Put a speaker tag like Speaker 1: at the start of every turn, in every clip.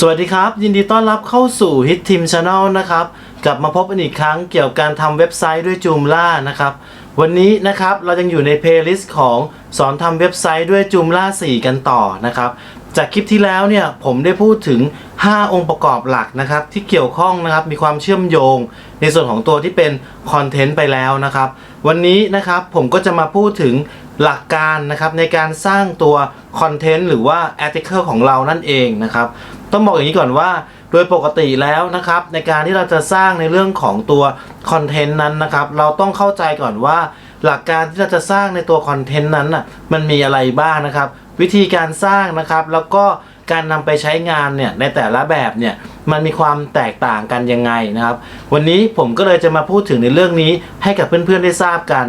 Speaker 1: สวัสดีครับ ยินดีต้อนรับเข้าสู่ Hit Team Channel นะครับ กลับมาพบกันอีกครั้งเกี่ยวกับการทำเว็บไซต์ด้วย Joomla นะครับ วันนี้นะครับเรายังอยู่ในเพลย์ลิสต์ของสอนทำเว็บไซต์ด้วย Joomla 4กันต่อนะครับ จากคลิปที่แล้วเนี่ยผมได้พูดถึง 5 องค์ประกอบหลักนะครับ ที่เกี่ยวข้องนะครับมีความเชื่อมโยง ในส่วนของตัวที่เป็นคอนเทนต์ไปแล้วนะครับ วันนี้นะครับผมก็จะมาพูดถึงหลักการนะครับในการสร้างตัวคอนเทนต์หรือว่า article ของเรานั่นเองนะครับ ต้องบอกอย่างนี้ก่อนว่า โดยปกติแล้วนะครับ ในการที่เราจะสร้างในเรื่องของตัวคอนเทนต์นั้นนะครับ เราต้องเข้าใจก่อนว่า หลักการที่เราจะสร้างในตัวคอนเทนต์นั้นน่ะมันมีอะไรบ้างนะครับ วิธีการสร้างนะครับ แล้วก็การนำไปใช้งานเนี่ยในแต่ละแบบเนี่ยมันมีความแตกต่างกันยังไงนะครับ วันนี้ผมก็เลยจะมาพูดถึงในเรื่องนี้ให้กับเพื่อนๆได้ทราบกัน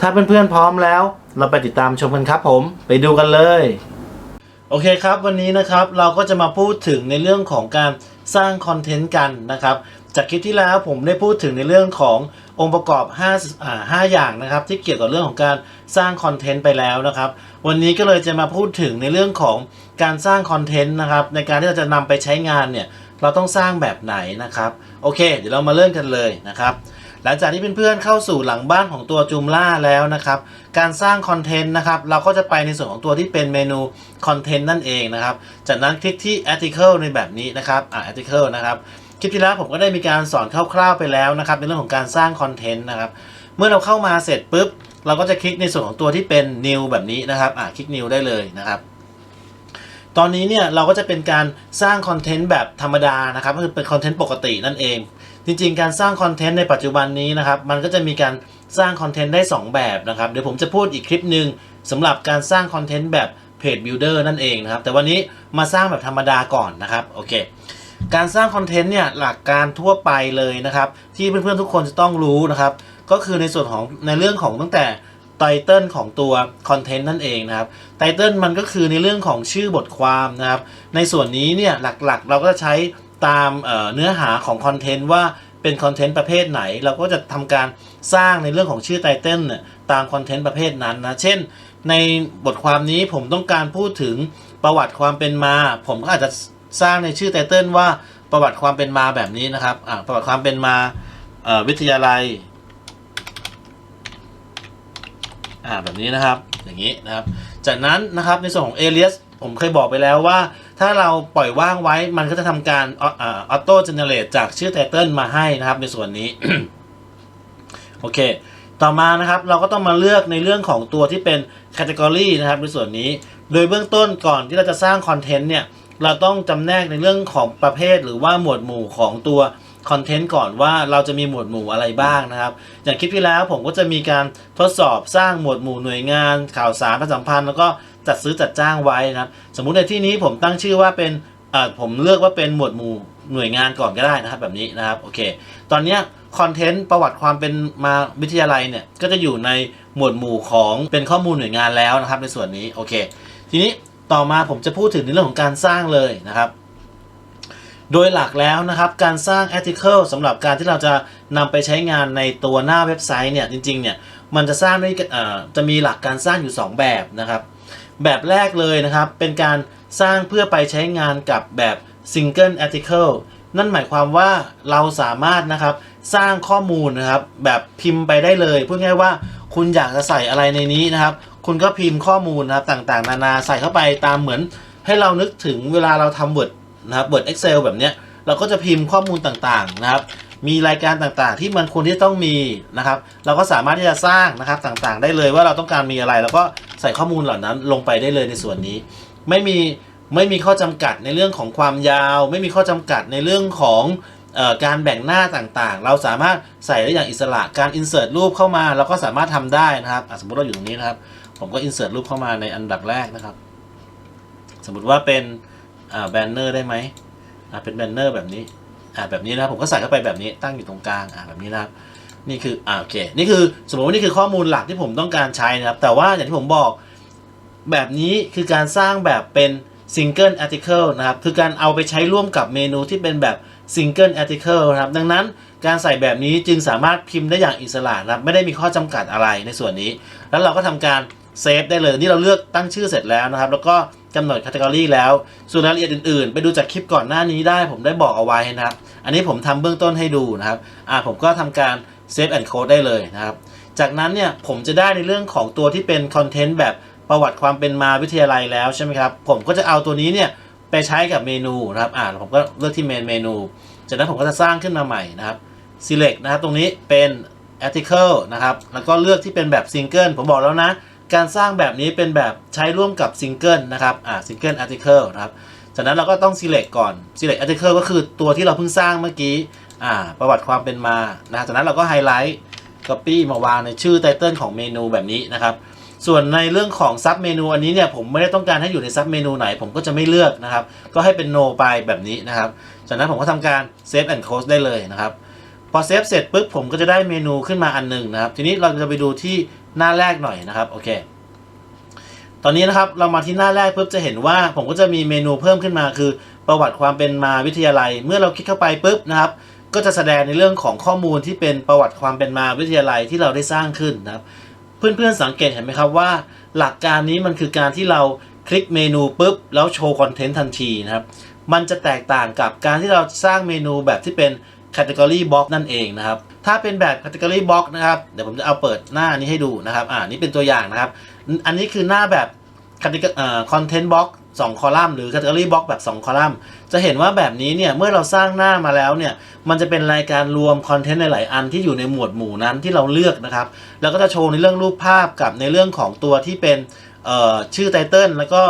Speaker 1: ถ้าเพื่อนๆพร้อมแล้ว เราไปติดตามชมกันครับผม ไปดูกันเลย โอเคครับ วันนี้นะครับเราก็จะมาพูดถึงในเรื่องของการสร้างคอนเทนต์กันนะครับ จากคลิปที่แล้วผมได้พูดถึงในเรื่องขององค์ประกอบ5อ่า5อย่างนะครับ ที่เกี่ยวกับเรื่องของการสร้างคอนเทนต์ไปแล้วนะครับ วันนี้ก็เลยจะมาพูดถึงในเรื่องของการสร้างคอนเทนต์นะครับ ในการที่เราจะนำไปใช้งานเนี่ยเราต้องสร้างแบบไหนนะครับ โอเค เดี๋ยวเรามาเริ่มกันเลยนะครับ หลังจากที่เพื่อนๆเข้าสู่หลังบ้านของตัวจูมล่าแล้วนะครับ การสร้างคอนเทนต์นะครับเราก็จะไปในส่วนของตัวที่เป็นเมนูคอนเทนต์นั่นเองนะครับ จากนั้นคลิกที่ article ในแบบนี้นะครับอ่า article นะครับคลิปที่แล้วผมก็ได้มีการสอนคร่าวๆไปแล้วนะครับในเรื่องของการสร้างคอนเทนต์นะครับเมื่อเราเข้ามาเสร็จปุ๊บ เราก็จะคลิกในส่วนของตัวที่เป็น new แบบนี้นะครับอ่าคลิก new ได้เลยนะครับตอนนี้เนี่ยเราก็จะเป็นการสร้างคอนเทนต์แบบธรรมดานะครับก็คือเป็นคอนเทนต์ปกตินั่นเอง จริงๆ การสร้างคอนเทนต์ในปัจจุบันนี้นะครับมันก็จะมีการสร้างคอนเทนต์ได้ 2 แบบนะครับเดี๋ยวผมจะพูดอีกคลิปหนึ่งสำหรับการสร้างคอนเทนต์แบบเพจบิลดเออร์นั่นเองนะครับแต่วันนี้มาสร้างแบบธรรมดาก่อนนะครับโอเคการสร้างคอนเทนต์เนี่ยหลักการทั่วไปเลยนะครับที่เพื่อนๆทุกคนจะต้องรู้นะครับก็คือในส่วนของในเรื่องของตั้งแต่ไตเติลของตัวคอนเทนต์นั่นเองนะครับไตเติลมันก็คือในเรื่องของชื่อบทความนะครับในส่วนนี้เนี่ยหลักๆ เราก็จะใช้ ตามเเนื้อหาของคอนเทนต์ว่าเป็นคอนเทนต์ประเภทไหน เราก็จะทำการสร้างในเรื่องของชื่อไตเติลเนี่ยตามคอนเทนต์ประเภทนั้นนะ เช่น ในบทความนี้ผมต้องการพูดถึงประวัติความเป็นมา ผมก็อาจจะสร้างในชื่อไตเติลว่าประวัติความเป็นมาแบบนี้นะครับประวัติความเป็นมาวิทยาลัยอ่าแบบนี้นะครับ อย่างนี้นะครับ จากนั้นนะครับในส่วนของ alias ผมเคยบอกไปแล้วว่า ถ้าเราปล่อยว่างไว้มันก็จะทำการออโต้เจเนเรตจากชื่อไตเติลมาให้นะครับในส่วนนี้ โอเค ต่อมานะครับเราก็ต้องมาเลือกในเรื่องของตัวที่เป็น category นะครับในส่วนนี้ โดยเบื้องต้นก่อนที่เราจะสร้างคอนเทนต์เนี่ยเราต้องจำแนกในเรื่องของประเภทหรือว่าหมวดหมู่ของตัวคอนเทนต์ก่อนว่าเราจะมีหมวดหมู่อะไรบ้างนะครับ อย่างคลิปที่แล้วผมก็จะมีการทดสอบสร้างหมวดหมู่หน่วยงานข่าวสารประชาสัมพันธ์แล้วก็ จัดซื้อจัดจ้างไว้นะครับ สมมุติในที่นี้ผมตั้งชื่อว่าเป็นผมเลือกว่าเป็นหมวดหมู่หน่วยงานก่อนก็ได้นะครับแบบนี้นะครับโอเค ตอนนี้คอนเทนต์ประวัติความเป็นมาวิทยาลัยเนี่ยก็จะอยู่ในหมวดหมู่ของเป็นข้อมูลหน่วยงานแล้วนะครับ ในส่วนนี้โอเค ทีนี้ต่อมาผมจะพูดถึงในเรื่องของการสร้างเลยนะครับ โดยหลักแล้วนะครับการสร้าง article สำหรับการที่เราจะนำไปใช้งานในตัวหน้าเว็บไซต์เนี่ยจริงๆเนี่ยมันจะสร้างด้วยจะมีหลักการสร้างอยู่ 2 แบบนะครับ แบบแรกเลยนะครับ เป็นการสร้างเพื่อไปใช้งานกับแบบ single article นั่นหมายความว่าเราสามารถนะครับสร้างข้อมูลนะครับ แบบพิมพ์ไปได้เลยพูดง่ายว่าคุณอยากจะใส่อะไรในนี้นะครับ คุณก็พิมพ์ข้อมูลนะครับต่างๆ นานาใส่เข้าไปตามเหมือน ให้เรานึกถึงเวลาเราทำ Word นะครับ Word Excel แบบเนี้ยเราก็จะพิมพ์ข้อมูลต่างๆนะครับ มีรายการต่างๆ ที่มันควรที่ต้องมีนะครับ เราก็สามารถที่จะสร้างนะครับต่างๆ ได้เลยว่าเราต้องการมีอะไร แล้วก็ใส่ข้อมูลเหล่านั้นลงไปได้เลยในส่วนนี้ ไม่มีไม่มีข้อจำกัดในเรื่องของความยาว ไม่มีข้อจำกัดในเรื่องของออการแบ่งหน้าต่างๆ เราสามารถใส่ได้อย่างอิสระการ insert รูปเข้ามา เราก็สามารถทำได้นะครับสมมติเราอยู่ตรงนี้นะครับ ผมก็ insert รูปเข้ามาในอันดับแรกนะครับ สมมติว่าเป็นแบนเนอร์ได้ไหมเป็นแบนเนอร์แบบนี้ อ่าแบบนี้นะครับผมก็ใส่เข้าไปแบบนี้ตั้งอยู่ตรงกลางอ่าแบบนี้นะครับนี่คืออ่าโอเคนี่คือสมมติว่านี่คือข้อมูลหลักที่ผมต้องการใช้นะครับ แต่ว่าอย่างที่ผมบอกแบบนี้คือการสร้างแบบเป็น single article นะครับคือการเอาไปใช้ร่วมกับเมนูที่เป็นแบบ single article นะครับดังนั้นการใส่แบบนี้จึงสามารถพิมพ์ได้อย่างอิสระนะครับไม่ได้มีข้อจำกัดอะไรในส่วนนี้ แล้วเราก็ทำการเซฟได้เลยนี่เราเลือกตั้งชื่อเสร็จแล้วนะครับ แล้วก็ กำหนด category แล้ว ส่วนรายละเอียดอื่นๆ ไปดูจากคลิปก่อนหน้านี้ได้ผมได้บอกเอาไว้นะครับ อันนี้ผมทำเบื้องต้นให้ดูนะครับอ่าผมก็ทำการ save and code ได้เลยนะครับ จากนั้นเนี่ยผมจะได้ในเรื่องของตัวที่เป็นคอนเทนต์แบบประวัติความเป็นมาวิทยาลัยแล้วใช่ไหมครับ ผมก็จะเอาตัวนี้เนี่ยไปใช้กับเมนูนะครับ อ่าผมก็เลือกที่เมนเมนู จากนั้นผมก็จะสร้างขึ้นมาใหม่นะครับ select นะครับ ตรงนี้เป็น article นะครับ แล้วก็เลือกที่เป็นแบบ single ผมบอกแล้วนะ การสร้างแบบนี้เป็นแบบใช้ร่วมกับ single นะครับอ่า single article นะครับจากนั้นเราก็ต้อง select ก่อน select article ก็คือตัวที่เราเพิ่งสร้างเมื่อกี้อ่าประวัติความเป็นมานะจากนั้นเราก็ highlight copy มาวางในชื่อ title ของเมนูแบบนี้นะครับ ส่วนในเรื่องของซับเมนูอันนี้เนี่ยผมไม่ได้ต้องการให้อยู่ในซับเมนูไหน ผมก็จะไม่เลือกนะครับ ก็ให้เป็น no ไปแบบนี้นะครับ จากนั้นผมก็ทำการ save and close ได้เลยนะครับ พอเซฟเสร็จปุ๊บผมก็จะได้เมนูขึ้นมาอันหนึ่งนะครับ ทีนี้เราจะไปดูที่หน้าแรกหน่อยนะครับโอเค ตอนนี้นะครับเรามาที่หน้าแรกปุ๊บจะเห็นว่าผมก็จะมีเมนูเพิ่มขึ้นมาคือ ประวัติความเป็นมาวิทยาลัย เมื่อเราคลิกเข้าไปปุ๊บนะครับ ก็จะแสดงในเรื่องของข้อมูลที่เป็นประวัติความเป็นมาวิทยาลัยที่เราได้สร้างขึ้นนะครับ เพื่อนๆสังเกตเห็นไหมครับว่า หลักการนี้มันคือการที่เราคลิกเมนูปุ๊บแล้วโชว์คอนเทนต์ทันทีนะครับ มันจะแตกต่างกับการที่เราสร้างเมนูแบบที่เป็น category box นั่นเองนะครับ ถ้าเป็นแบบ category box นะครับ เดี๋ยวผมจะเอาเปิดหน้านี้ให้ดูนะครับ อ่า นี่เป็นตัวอย่างนะครับ อันนี้คือหน้าแบบ category เอ่อ content box 2 คอลัมน์หรือ category box แบบ 2 คอลัมน์ จะเห็นว่าแบบนี้เนี่ย เมื่อเราสร้างหน้ามาแล้วเนี่ย มันจะเป็นรายการรวมคอนเทนต์หลาย ๆ อันที่อยู่ในหมวดหมู่นั้นที่เราเลือกนะครับ แล้วก็จะโชว์ในเรื่องรูปภาพกับในเรื่องของตัวที่เป็นชื่อไตเติลแล้วก็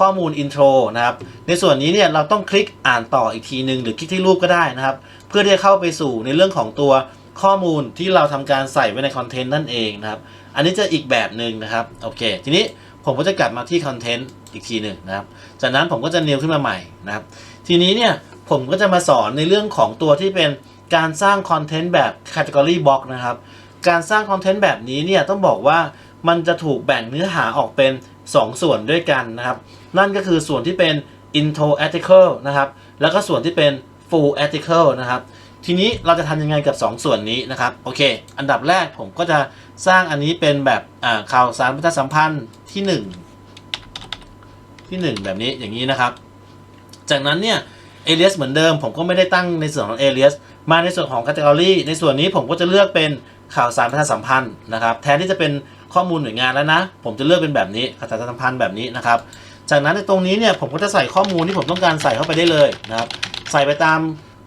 Speaker 1: ข้อมูลอินโทรนะครับ ในส่วนนี้เนี่ยเราต้องคลิกอ่านต่ออีกทีหนึ่งหรือคลิกที่รูปก็ได้นะครับ พื่อที่จะเข้าไปสู่ในเรื่องของตัวข้อมูลที่เราทำการใส่ไว้ในคอนเทนต์นั่นเองนะครับ อันนี้จะอีกแบบหนึ่งนะครับ โอเค ทีนี้ผมก็จะกลับมาที่คอนเทนต์อีกทีหนึ่งนะครับ จากนั้นผมก็จะเนวขึ้นมาใหม่นะครับ ทีนี้เนี่ยผมก็จะมาสอนในเรื่องของตัวที่เป็นการสร้างคอนเทนต์แบบ Category Box นะครับ การสร้างคอนเทนต์แบบนี้เนี่ยต้องบอกว่ามันจะถูกแบ่งเนื้อหาออกเป็น 2 ส่วนด้วยกันนะครับ นั่นก็คือส่วนที่เป็น intro article นะครับ แล้วก็ส่วนที่เป็น full article นะครับ ทีนี้เราจะทำยังไงกับ 2 ส่วนนี้นะครับ โอเค อันดับแรกผมก็จะสร้างอันนี้เป็นแบบข่าวสารประชาสัมพันธ์ที่ 1 ที่ 1 แบบนี้อย่างนี้นะครับ จากนั้นเนี่ย alias เหมือนเดิม ผมก็ไม่ได้ตั้งในส่วนของ alias มาในส่วนของ category ในส่วนนี้ผมก็จะเลือกเป็นข่าวสารประชาสัมพันธ์นะครับ แทนที่จะเป็นข้อมูลหน่วยงานแล้วนะ ผมจะเลือกเป็นแบบนี้ข่าวสารประชาสัมพันธ์แบบนี้นะครับ จากนั้นในตรงนี้เนี่ยผมก็จะใส่ข้อมูลที่ผมต้องการใส่เข้าไปได้เลยนะครับ ใส่ไปตาม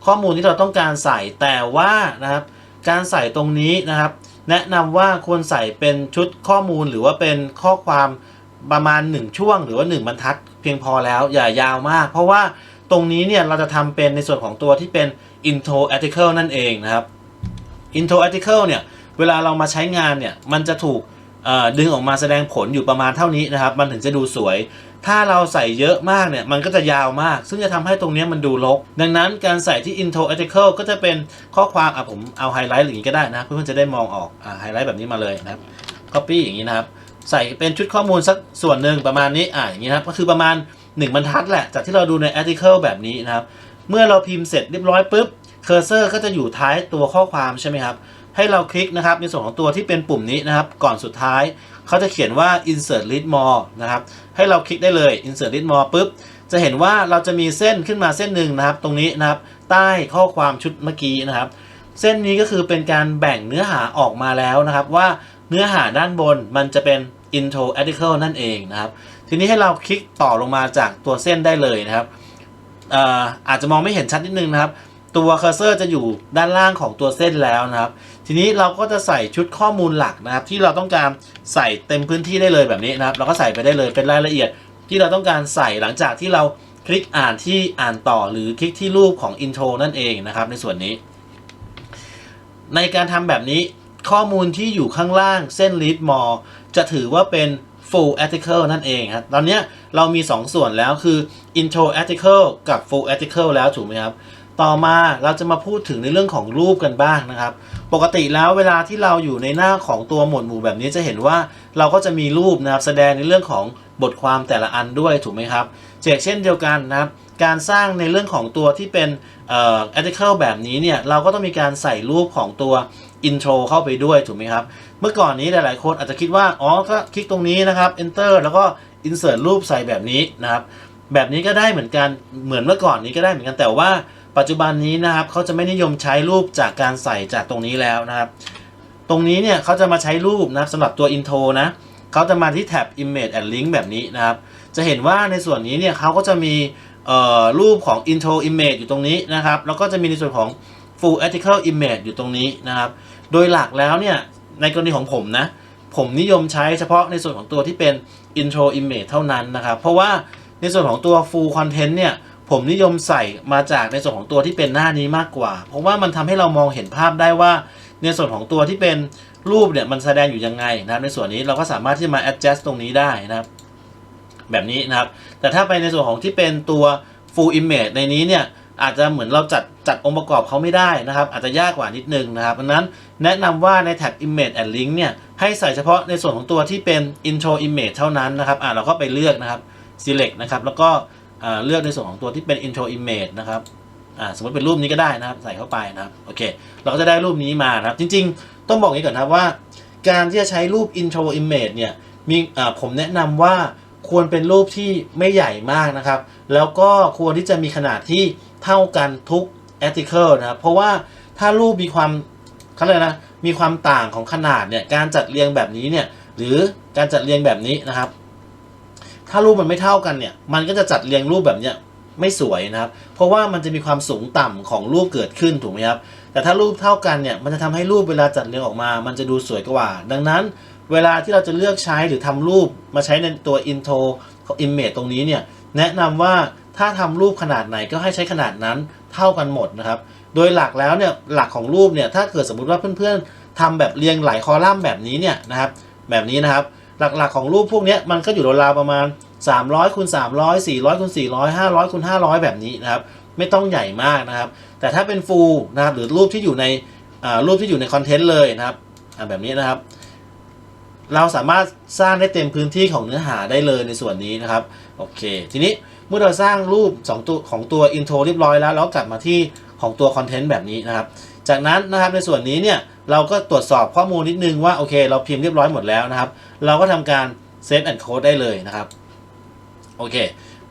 Speaker 1: ข้อมูลที่เราต้องการใส่แต่ว่านะครับ การใส่ตรงนี้นะครับ แนะนำว่าควรใส่เป็นชุดข้อมูลหรือว่าเป็นข้อความประมาณ 1 ช่วง หรือว่า 1 บรรทัด เพียงพอแล้วอย่ายาวมาก เพราะว่าตรงนี้เนี่ยเราจะทำเป็นในส่วนของตัวที่เป็น intro article นั่นเองนะครับ intro article เนี่ยเวลาเรามาใช้งานเนี่ยมันจะถูกดึงออกมาแสดงผลอยู่ประมาณเท่านี้นะครับ มันถึงจะดูสวย ถ้าเราใส่เยอะมากเนี่ย มันก็จะยาวมาก ซึ่งจะทำให้ตรงนี้มันดูรก ดังนั้นการใส่ที่ intro article ก็จะเป็นข้อความอะผมเอาไฮไลท์อย่างนี้ก็ได้นะ เพื่อนๆจะได้มองออกอ่าไฮไลท์แบบนี้มาเลยนะครับ copy อย่างนี้นะครับใส่เป็นชุดข้อมูลสักส่วนหนึ่งประมาณนี้อ่าอย่างนี้นะครับก็คือประมาณ 1 บรรทัดแหละ จากที่เราดูใน article แบบนี้นะครับ เมื่อเราพิมพ์เสร็จเรียบร้อยปุ๊บเคอร์เซอร์ก็จะอยู่ท้ายตัวข้อความใช่ไหมครับให้เราคลิกนะครับในส่วนของตัวที่เป็นปุ่มนี้นะครับ ก่อนสุดท้าย เขาจะเขียนว่า insert list more นะครับ ให้เราคลิกได้เลย insert list more ปุ๊บ จะเห็นว่าเราจะมีเส้นขึ้นมาเส้นหนึ่งนะครับ ตรงนี้นะครับ ใต้ข้อความชุดเมื่อกี้นะครับ เส้นนี้ก็คือเป็นการแบ่งเนื้อหาออกมาแล้วนะครับว่าเนื้อหาด้านบนมันจะเป็น intro article นั่นเองนะครับ ทีนี้ให้เราคลิกต่อลงมาจากตัวเส้นได้เลยนะครับอ่ออาจจะมองไม่เห็นชัดนิดนึงนะครับ ตัวเคอร์เซอร์จะอยู่ด้านล่างของตัวเส้นแล้วนะครับ ทีนี้เราก็จะใส่ชุดข้อมูลหลักนะครับ ที่เราต้องการใส่เต็มพื้นที่ได้เลยแบบนี้นะครับ เราก็ใส่ไปได้เลยเป็นรายละเอียด ที่เราต้องการใส่หลังจากที่เราคลิกอ่านที่อ่านต่อหรือคลิกที่รูปของ intro นั่นเองนะครับในส่วนนี้ ในการทำแบบนี้ข้อมูลที่อยู่ข้างล่างเส้น read more จะถือว่าเป็น full article นั่นเองครับตอนนี้เรามี 2 ส่วนแล้วคือ intro article กับ full article แล้วถูกไหมครับ ต่อมาเราจะมาพูดถึงในเรื่องของรูปกันบ้างนะครับ ปกติแล้วเวลาที่เราอยู่ในหน้าของตัวหมวดหมู่แบบนี้จะเห็นว่าเราก็จะมีรูปนะครับแสดงในเรื่องของบทความแต่ละอันด้วยถูกไหมครับเช่นเดียวกันนะครับ การสร้างในเรื่องของตัวที่เป็นเอ่อ article แบบนี้เนี่ยเราก็ต้องมีการใส่รูปของตัว intro เข้าไปด้วยถูกไหมครับ เมื่อก่อนนี้หลายๆคนอาจจะคิดว่าอ๋อก็คลิกตรงนี้นะครับ enter แล้วก็ insert รูปใส่แบบนี้นะครับ แบบนี้ก็ได้เหมือนกันเหมือนเมื่อก่อนนี้ก็ได้เหมือนกันแต่ว่า ปัจจุบันนี้นะครับเขาจะไม่นิยมใช้รูปจากการใส่จากตรงนี้แล้วนะครับ ตรงนี้เนี่ยเขาจะมาใช้รูปนะครับสำหรับตัว intro นะเขาจะมาที่แท็บ image and link แบบนี้นะครับ จะเห็นว่าในส่วนนี้เนี่ยเขาก็จะมีเอ่อรูปของ intro image อยู่ตรงนี้นะครับ แล้วก็จะมีในส่วนของ full article image อยู่ตรงนี้นะครับ โดยหลักแล้วเนี่ยในกรณีของผมนะ ผมนิยมใช้เฉพาะในส่วนของตัวที่เป็น intro image เท่านั้นนะครับ เพราะว่าในส่วนของตัว full content เนี่ย ผมนิยมใส่มาจากในส่วนของตัวที่เป็นหน้านี้มากกว่า เพราะว่ามันทำให้เรามองเห็นภาพได้ว่า ในส่วนของตัวที่เป็นรูปเนี่ยมันแสดงอยู่ยังไงนะครับ ในส่วนนี้เราก็สามารถที่จะมา adjust ตรงนี้ได้นะครับ แบบนี้นะครับ แต่ถ้าไปในส่วนของที่เป็นตัว full image ในนี้เนี่ยอาจจะเหมือนเราจัดจัดองค์ประกอบเขาไม่ได้นะครับ อาจจะยากกว่านิดนึงนะครับดังนั้นแนะนำว่าในแท็บ image and link เนี่ยให้ใส่เฉพาะในส่วนของตัวที่เป็น intro image เท่านั้นนะครับอ่าเราก็ไปเลือกนะครับ select นะครับแล้วก็ เลือกในส่วนของตัวที่เป็น intro image นะครับสมมติเป็นรูปนี้ก็ได้นะครับ ใส่เข้าไปนะครับโอเค เราก็จะได้รูปนี้มานะครับ จริง ๆ ต้องบอกอย่างนี้ก่อนครับว่า การที่จะใช้รูป intro image เนี่ยมีผมแนะนำว่าควรเป็นรูปที่ไม่ใหญ่มากนะครับ แล้วก็ควรที่จะมีขนาดที่เท่ากันทุก article นะครับ เพราะว่าถ้ารูปมีความเขาเรียกนะมีความต่างของขนาดเนี่ยการจัดเรียงแบบนี้เนี่ยหรือการจัดเรียงแบบนี้นะครับ ถ้ารูปมันไม่เท่ากันเนี่ย มันก็จะจัดเรียงรูปแบบเนี้ยไม่สวยนะครับ เพราะว่ามันจะมีความสูงต่ำของรูปเกิดขึ้นถูกไหมครับ แต่ถ้ารูปเท่ากันเนี่ย มันจะทำให้รูปเวลาจัดเรียงออกมา มันจะดูสวยกว่า ดังนั้น เวลาที่เราจะเลือกใช้หรือทำรูปมาใช้ในตัว intro image ตรงนี้เนี่ย แนะนำว่าถ้าทำรูปขนาดไหนก็ให้ใช้ขนาดนั้นเท่ากันหมดนะครับ โดยหลักแล้วเนี่ย หลักของรูปเนี่ย ถ้าเกิดสมมุติว่าเพื่อนๆทำแบบเรียงหลายคอลัมน์แบบนี้เนี่ยนะครับ แบบนี้นะครับ หลักๆของรูปพวกนี้มันก็อยู่ราวๆประมาณ 300คูณ300 400คูณ400 500คูณ500 แบบนี้นะครับ ไม่ต้องใหญ่มากนะครับ แต่ถ้าเป็นฟูลนะครับหรือรูปที่อยู่ในรูปที่อยู่ในคอนเทนต์เลยนะครับแบบนี้นะครับ เราสามารถสร้างได้เต็มพื้นที่ของเนื้อหาได้เลยในส่วนนี้นะครับโอเค ทีนี้เมื่อเราสร้างรูป2ตัวของตัว intro เรียบร้อยแล้วแล้วกลับมาที่ของตัวคอนเทนต์แบบนี้นะครับ จากนั้นนะครับในส่วนนี้เนี่ย เราก็ตรวจสอบข้อมูลนิดนึงว่าโอเค เราพิมพ์เรียบร้อยหมดแล้วนะครับ เราก็ทำการ save and code ได้เลยนะครับโอเค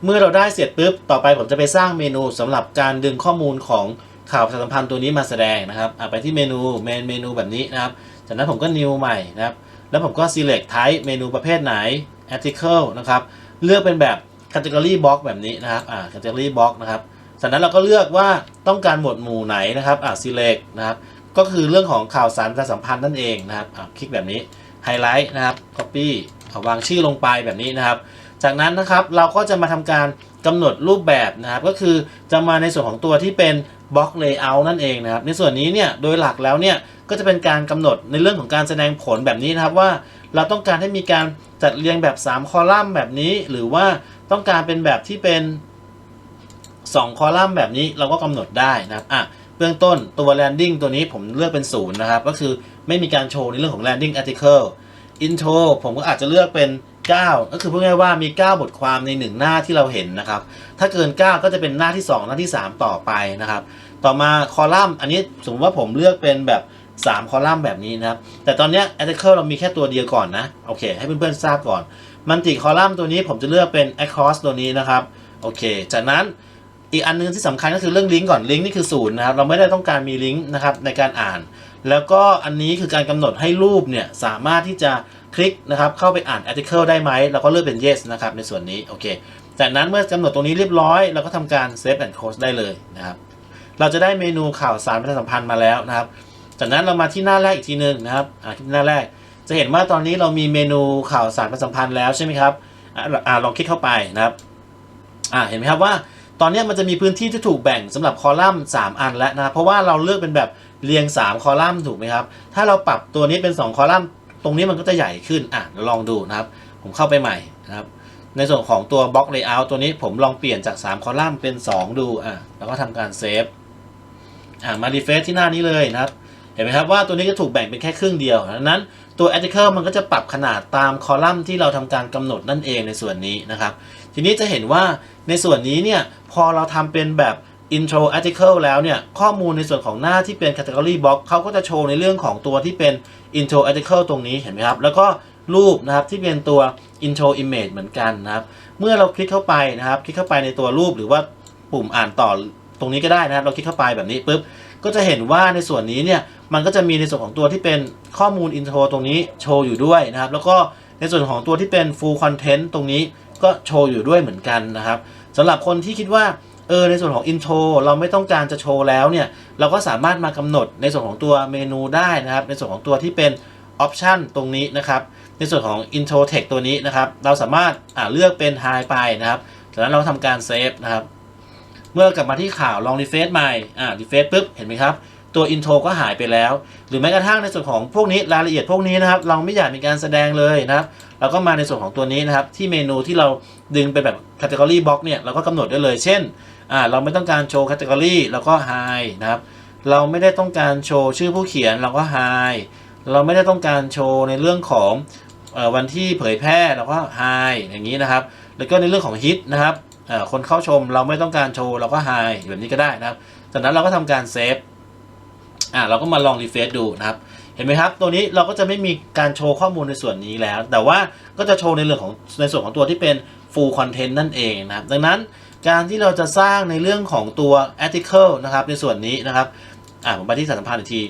Speaker 1: เมื่อเราได้เสร็จปุ๊บ ต่อไปผมจะไปสร้างเมนูสำหรับการดึงข้อมูลของข่าวประชาสัมพันธ์ตัวนี้มาแสดงนะครับไปที่เมนูเมนเมนูแบบนี้นะครับ จากนั้นผมก็ new ใหม่นะครับ แล้วผมก็ select type เมนูประเภทไหน article นะครับ เลือกเป็นแบบ category box แบบนี้นะครับอ่า category box นะครับจากนั้นเราก็เลือกว่าต้องการหมวดหมู่ไหนนะครับอ่า select นะครับ ก็คือเรื่องของข่าวสารประชาสัมพันธ์นั่นเองนะครับอ่าคลิกแบบนี้ highlight นะครับ copy เอาวางชื่อลงไปแบบนี้นะครับ จากนั้นนะครับเราก็จะมาทำการกำหนดรูปแบบนะครับ ก็คือจะมาในส่วนของตัวที่เป็น block layout นั่นเองนะครับ ในส่วนนี้เนี่ยโดยหลักแล้วเนี่ยก็จะเป็นการกำหนดในเรื่องของการแสดงผลแบบนี้นะครับว่า เราต้องการให้มีการจัดเรียงแบบ 3 คอลัมน์แบบนี้ หรือว่าต้องการเป็นแบบที่เป็น 2 คอลัมน์แบบนี้เราก็กำหนดได้นะครับอะ เบื้องต้นตัว landing ตัวนี้ผมเลือกเป็นศูนย์นะครับ ก็คือไม่มีการโชว์ในเรื่องของ landing article intro ผมก็อาจจะเลือกเป็น 9 ก็คือพูดง่ายว่ามี 9 บทความใน 1 หน้าที่เราเห็นนะครับ ถ้าเกิน 9 ก็จะเป็นหน้าที่ 2 หน้าที่ 3 ต่อไปนะครับ ต่อมาคอลัมน์อันนี้สมมติว่าผมเลือกเป็นแบบ 3 คอลัมน์แบบนี้นะครับ แต่ตอนนี้ article เรามีแค่ตัวเดียวก่อนนะ โอเค ให้เพื่อนๆทราบก่อนมันติคอลัมน์ตัวนี้ผมจะเลือกเป็น across ตัวนี้นะครับ โอเค จากนั้น อีกอันนึงที่สำคัญก็คือเรื่องลิงก์ก่อนลิงก์นี่คือศูนย์นะครับเราไม่ได้ต้องการมีลิงก์นะครับในการอ่าน แล้วก็อันนี้คือการกำหนดให้รูปเนี่ยสามารถที่จะคลิกนะครับเข้าไปอ่าน article ได้ไหมเราก็เลือกเป็น yes นะครับในส่วนนี้โอเคจากนั้นเมื่อกำหนดตรงนี้เรียบร้อยเราก็ทำการ save and close ได้เลยนะครับเราจะได้เมนูข่าวสารประชาสัมพันธ์มาแล้วนะครับ จากนั้นเรามาที่หน้าแรกอีกทีหนึ่งนะครับที่หน้าแรก จะเห็นว่าตอนนี้เรามีเมนูข่าวสารประชาสัมพันธ์แล้วใช่ไหมครับอ่าอ่าลองคลิกเข้าไปนะครับอ่าเห็นไหมครับว่า ตอนนี้มันจะมีพื้นที่ที่ถูกแบ่งสำหรับคอลัมน์ 3 อันแล้วนะครับเพราะว่าเราเลือกเป็นแบบเรียง 3 คอลัมน์ถูกไหมครับ ถ้าเราปรับตัวนี้เป็น 2 คอลัมน์ ตรงนี้มันก็จะใหญ่ขึ้นอะเดี๋ยวลองดูนะครับ ผมเข้าไปใหม่นะครับ ในส่วนของตัวบล็อกเลเยอร์ตัวนี้ผมลองเปลี่ยนจาก 3 คอลัมน์เป็น 2 ดูอะแล้วก็ทำการเซฟอะมารีเฟซที่หน้านี้เลยนะครับ เห็นไหมครับว่าตัวนี้จะถูกแบ่งเป็นแค่ครึ่งเดียวดังนั้น ตัว article มันก็จะปรับขนาดตามคอลัมน์ที่เราทำการกำหนดนั่นเองในส่วนนี้นะครับ ทีนี้จะเห็นว่าในส่วนนี้เนี่ยพอเราทำเป็นแบบ intro article แล้วเนี่ยข้อมูลในส่วนของหน้าที่เป็น category box เขาก็จะโชว์ในเรื่องของตัวที่เป็น intro article ตรงนี้เห็นไหมครับ แล้วก็รูปนะครับที่เป็นตัว intro image เหมือนกันนะครับ เมื่อเราคลิกเข้าไปนะครับ คลิกเข้าไปในตัวรูปหรือว่าปุ่มอ่านต่อตรงนี้ก็ได้นะครับ เราคลิกเข้าไปแบบนี้ปุ๊บ ก็จะเห็นว่าในส่วนนี้เนี่ยมันก็จะมีในส่วนของตัวที่เป็นข้อมูล intro ตรงนี้โชว์อยู่ด้วยนะครับ แล้วก็ในส่วนของตัวที่เป็น full content ตรงนี้ก็โชว์อยู่ด้วยเหมือนกันนะครับสำหรับคนที่คิดว่าเออในส่วนของ intro เราไม่ต้องการจะโชว์แล้วเนี่ยเราก็สามารถมากำหนดในส่วนของตัวเมนูได้นะครับ ในส่วนของตัวที่เป็น option ตรงนี้นะครับ ในส่วนของ intro text ตัวนี้นะครับ เราสามารถเลือกเป็น high ไปนะครับจากนั้นเราทำการเซฟนะครับ เมื่อกลับมาที่ข่าวลองรีเฟซใหม่อ่ารีเฟซปุ๊บเห็นไหมครับ ตัว intro ก็หายไปแล้ว หรือแม้กระทั่งในส่วนของพวกนี้รายละเอียดพวกนี้นะครับ เราไม่อยากมีการแสดงเลยนะครับเราก็มาในส่วนของตัวนี้นะครับ ที่เมนูที่เราดึงเป็นแบบ category box เนี่ยเราก็กำหนดได้เลย เช่นอ่าเราไม่ต้องการโชว์ category เราก็ high นะครับเราไม่ได้ต้องการโชว์ชื่อผู้เขียนเราก็ high เราไม่ได้ต้องการโชว์ในเรื่องของวันที่เผยแพร่เราก็ high อย่างนี้นะครับ แล้วก็ในเรื่องของฮิตนะครับ คนเข้าชมเราไม่ต้องการโชว์เราก็ high แบบนี้ก็ได้นะครับ จากนั้นเราก็ทำการเซฟอ่าเราก็มาลองรีเฟซดูนะครับ เห็นไหมครับ ตัวนี้เราก็จะไม่มีการโชว์ข้อมูลในส่วนนี้แล้ว แต่ว่าก็จะโชว์ในเรื่องของในส่วนของตัวที่เป็น full content นั่นเองนะครับ ดังนั้นการที่เราจะสร้างในเรื่องของตัว article นะครับในส่วนนี้นะครับอ่าผมไปที่สารสัมพันธ์อีกที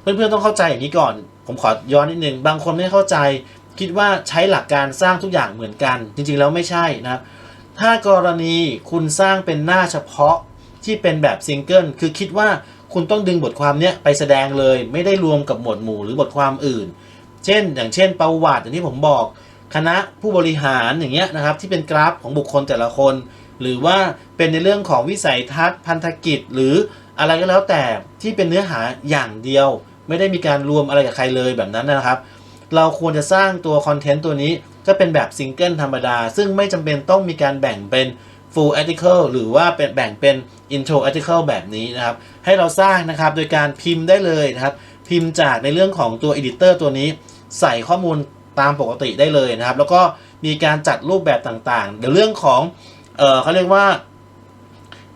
Speaker 1: เพื่อนๆต้องเข้าใจอย่างนี้ก่อน ผมขอย้อนนิดนึง บางคนไม่เข้าใจ คิดว่าใช้หลักการสร้างทุกอย่างเหมือนกัน จริงๆแล้วไม่ใช่นะครับ ถ้ากรณีคุณสร้างเป็นหน้าเฉพาะที่เป็นแบบซิงเกิลคือคิดว่าคุณต้องดึงบทความเนี้ยไปแสดงเลย ไม่ได้รวมกับหมวดหมู่หรือบทความอื่น เช่น อย่างเช่นประวัติอย่างที่ผมบอก คณะผู้บริหารอย่างเงี้ยนะครับที่เป็นกราฟของบุคคลแต่ละคน หรือว่าเป็นในเรื่องของวิสัยทัศน์พันธกิจ หรืออะไรก็แล้วแต่ที่เป็นเนื้อหาอย่างเดียว ไม่ได้มีการรวมอะไรกับใครเลยแบบนั้นนะครับ เราควรจะสร้างตัวคอนเทนต์ตัวนี้ ก็เป็นแบบซิงเกิลธรรมดา ซึ่งไม่จำเป็นต้องมีการแบ่งเป็น full article หรือว่าเป็นแบ่งเป็น intro article แบบนี้นะครับ ให้เราสร้างนะครับโดยการพิมพ์ได้เลยนะครับ พิมพ์จากในเรื่องของตัว editor ตัวนี้ ใส่ข้อมูลตามปกติได้เลยนะครับ แล้วก็มีการจัดรูปแบบต่างๆเดี๋ยวเรื่องของเออเขาเรียกว่า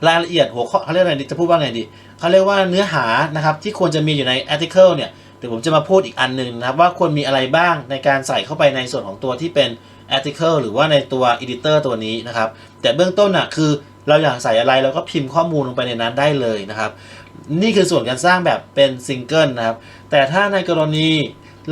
Speaker 1: รายละเอียดหัวข้อเขาเรียกอะไรดีจะพูดว่าไงดีเขาเรียกว่าเนื้อหานะครับที่ควรจะมีอยู่ใน article เนี่ย ดี๋ยวผมจะมาพูดอีกอันหนึ่งนะครับว่าควรมีอะไรบ้างในการใส่เข้าไปในส่วนของตัวที่เป็น article หรือว่าในตัว editor ตัวนี้นะครับ แต่เบื้องต้นอะคือเราอยากใส่อะไรเราก็พิมพ์ข้อมูลลงไปในนั้นได้เลยนะครับ นี่คือส่วนการสร้างแบบเป็นซิงเกิลนะครับ แต่ถ้าในกรณี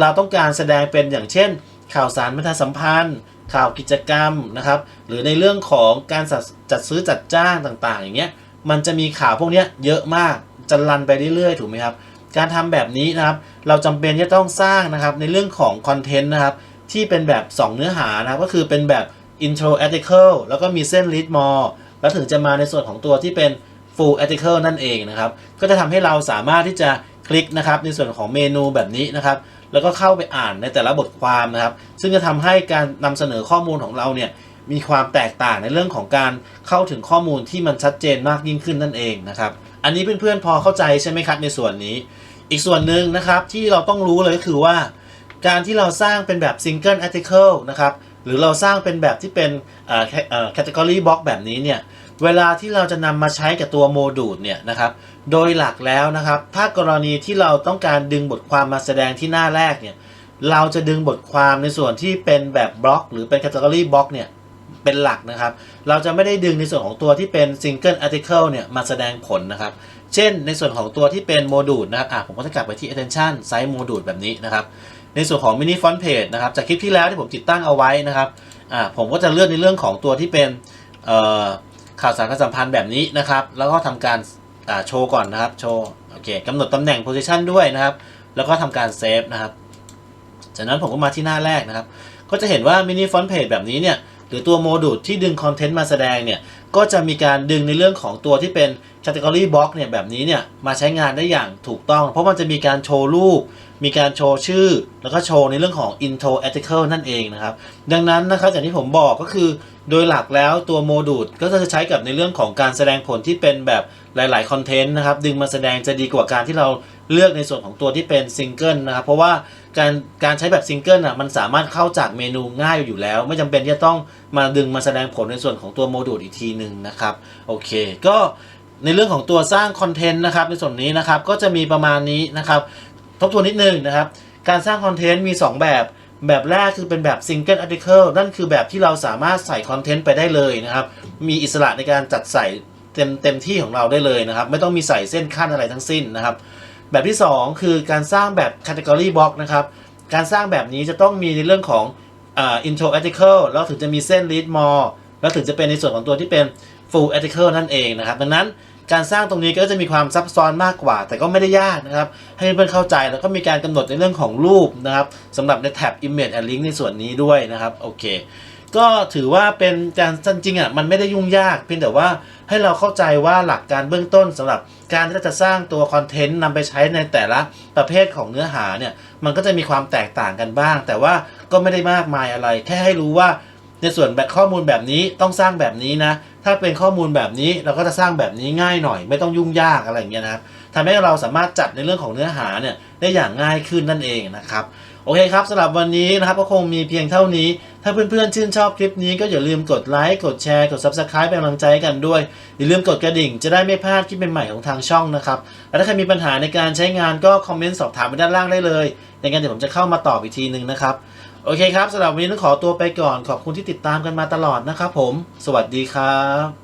Speaker 1: เราต้องการแสดงเป็นอย่างเช่น ข่าวสารประชาสัมพันธ์ ข่าวกิจกรรมนะครับ หรือในเรื่องของการจัดซื้อจัดจ้างต่างๆ อย่างเงี้ยมันจะมีข่าวพวกนี้เยอะมากจะรันไปเรื่อยๆ ถูกไหมครับ การทำแบบนี้นะครับ เราจำเป็นที่จะต้องสร้างนะครับในเรื่องของคอนเทนต์นะครับ ที่เป็นแบบ 2 เนื้อหานะครับ ก็คือเป็นแบบ intro article แล้วก็มีเส้น read more แล้วถึงจะมาในส่วนของตัวที่เป็น full article นั่นเองนะครับ ก็จะทำให้เราสามารถที่จะคลิกนะครับ ในส่วนของเมนูแบบนี้นะครับ แล้วก็เข้าไปอ่านในแต่ละบทความนะครับ ซึ่งจะทำให้การนำเสนอข้อมูลของเราเนี่ยมีความแตกต่างในเรื่องของการเข้าถึงข้อมูลที่มันชัดเจนมากยิ่งขึ้นนั่นเองนะครับ อันนี้เพื่อนๆพอเข้าใจใช่ไหมครับในส่วนนี้ อีกส่วนหนึ่งนะครับที่เราต้องรู้เลยก็คือว่า การที่เราสร้างเป็นแบบ single article นะครับหรือเราสร้างเป็นแบบที่เป็นเอ่อเอ่อ category box แบบนี้เนี่ยเวลาที่เราจะนำมาใช้กับตัวโมดูลเนี่ยนะครับโดยหลักแล้วนะครับ ถ้ากรณีที่เราต้องการดึงบทความมาแสดงที่หน้าแรกเนี่ยเราจะดึงบทความในส่วนที่เป็นแบบบล็อก หรือเป็น category box เนี่ย เป็นหลักนะครับ เราจะไม่ได้ดึงในส่วนของตัวที่เป็น single article เนี่ยมาแสดงผลนะครับ เช่นในส่วนของตัวที่เป็นโมดูลนะครับอะผมก็จะกลับไปที่ attention size โมดูลแบบนี้นะครับ ในส่วนของ mini font page นะครับจากคลิปที่แล้วที่ผมติดตั้งเอาไว้นะครับอ่าผมก็จะเลือกในเรื่องของตัวที่เป็นข่าวสารการสัมพันธ์แบบนี้นะครับ แล้วก็ทำการโชว์ก่อนนะครับโชว์โอเคกำหนดตำแหน่ง position ด้วยนะครับ แล้วก็ทำการเซฟนะครับจากนั้นผมก็มาที่หน้าแรกนะครับ ก็จะเห็นว่า mini font page แบบนี้เนี่ย หรือตัวโมดูลที่ดึงคอนเทนต์มาแสดงเนี่ยก็จะมีการดึงในเรื่องของตัวที่เป็น category box เนี่ยแบบนี้เนี่ยมาใช้งานได้อย่างถูกต้อง เพราะมันจะมีการโชว์รูป มีการโชว์ชื่อ แล้วก็โชว์ในเรื่องของ intro article นั่นเองนะครับ ดังนั้นนะครับอย่างที่ผมบอกก็คือ โดยหลักแล้วตัวโมดูลก็จะใช้กับในเรื่องของการแสดงผลที่เป็นแบบหลายๆคอนเทนต์นะครับดึงมาแสดงจะดีกว่าการที่เราเลือกในส่วนของตัวที่เป็นซิงเกิลนะครับเพราะว่า การการใช้แบบซิงเกิลอะมันสามารถเข้าจากเมนูง่ายอยู่แล้ว ไม่จำเป็นที่จะต้องมาดึงมาแสดงผลในส่วนของตัวโมดูลอีกทีหนึ่งนะครับโอเค ก็ในเรื่องของตัวสร้างคอนเทนต์นะครับในส่วนนี้นะครับก็จะมีประมาณนี้นะครับ ทบทวนนิดนึงนะครับ การสร้างคอนเทนต์มี 2 แบบแบบแรกคือเป็นแบบ Single Article นั่นคือแบบที่เราสามารถใส่คอนเทนต์ไปได้เลยนะครับ มีอิสระในการจัดใส่เต็มเต็มที่ของเราได้เลยนะครับ ไม่ต้องมีใส่เส้นขั้นอะไรทั้งสิ้นนะครับ แบบที่ 2 คือการสร้างแบบ Category Box นะครับ การสร้างแบบนี้จะต้องมีในเรื่องของอ่า intro article แล้วถึงจะมีเส้น read more แล้วถึงจะเป็นในส่วนของตัวที่เป็น full article นั่นเองนะครับ ดังนั้นการสร้างตรงนี้ก็จะมีความซับซ้อนมากกว่า แต่ก็ไม่ได้ยากนะครับ ให้เพื่อนเข้าใจแล้วก็มีการกำหนดในเรื่องของรูปนะครับสำหรับในแท็บ image and link ในส่วนนี้ด้วยนะครับโอเค ก็ถือว่าเป็นการจริงๆอะมันไม่ได้ยุ่งยาก เพียงแต่ว่าให้เราเข้าใจว่าหลักการเบื้องต้นสำหรับการที่เราจะสร้างตัวคอนเทนต์นำไปใช้ในแต่ละประเภทของเนื้อหาเนี่ยมันก็จะมีความแตกต่างกันบ้าง แต่ว่าก็ไม่ได้มากมายอะไร แค่ให้รู้ว่า ในส่วนแบบข้อมูลแบบนี้ต้องสร้างแบบนี้นะ ถ้าเป็นข้อมูลแบบนี้เราก็จะสร้างแบบนี้ง่ายหน่อย ไม่ต้องยุ่งยากอะไรเงี้ยนะครับทำให้เราสามารถจัดในเรื่องของเนื้อหาเนี่ยได้อย่างง่ายขึ้นนั่นเองนะครับโอเคครับสำหรับวันนี้นะครับก็คงมีเพียงเท่านี้ ถ้าเพื่อนๆชื่นชอบคลิปนี้ก็อย่าลืมกดไลค์กดแชร์กด Subscribe เป็นกำลังใจกันด้วย อย่าลืมกดกระดิ่งจะได้ไม่พลาดคลิปใหม่ๆของทางช่องนะครับและถ้าใครมีปัญหาในการใช้งานก็คอมเมนต์สอบถามไปด้านล่างได้เลยในการเดี๋ยวผมจะเข้ามาตอบอีกทีหนึ่งนะครับ โอเคครับสำหรับวันนี้ต้องขอตัวไปก่อนขอบคุณที่ติดตามกันมาตลอดนะครับผม สวัสดีครับ